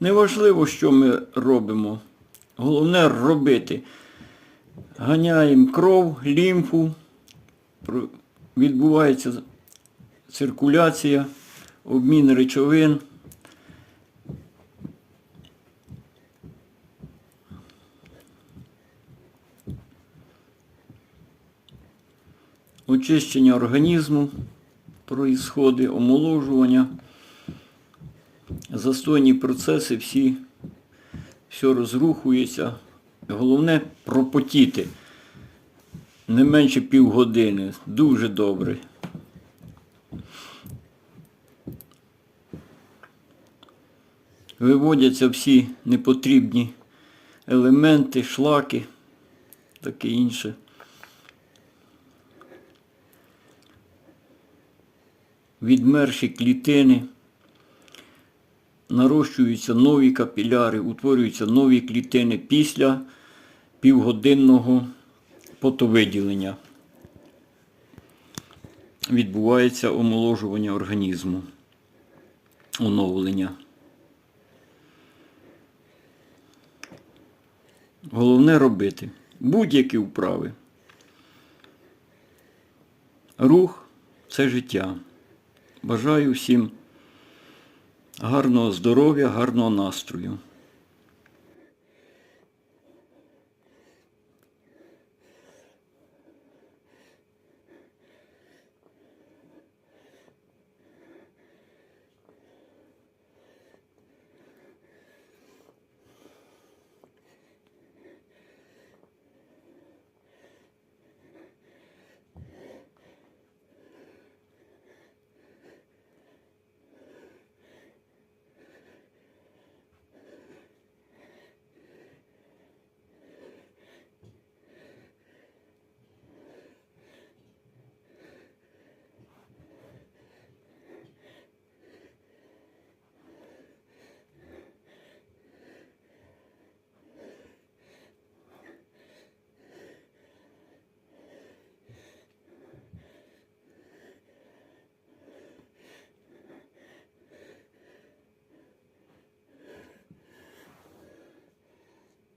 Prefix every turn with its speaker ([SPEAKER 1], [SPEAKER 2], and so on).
[SPEAKER 1] Неважливо, що ми робимо. Головне робити. Ганяємо кров, лімфу, відбувається циркуляція, обмін речовин. Очищення організму проїсходи, омоложування, застойні процеси, всі, все розрухується. Головне пропотіти не менше півгодини. Дуже добре. Виводяться всі непотрібні елементи, шлаки, таке інше. Відмерші клітини, нарощуються нові капіляри, утворюються нові клітини після півгодинного потовиділення. Відбувається омоложування організму, оновлення. Головне робити будь-які вправи. Рух це життя. Бажаю всім гарного здоров'я, гарного настрою.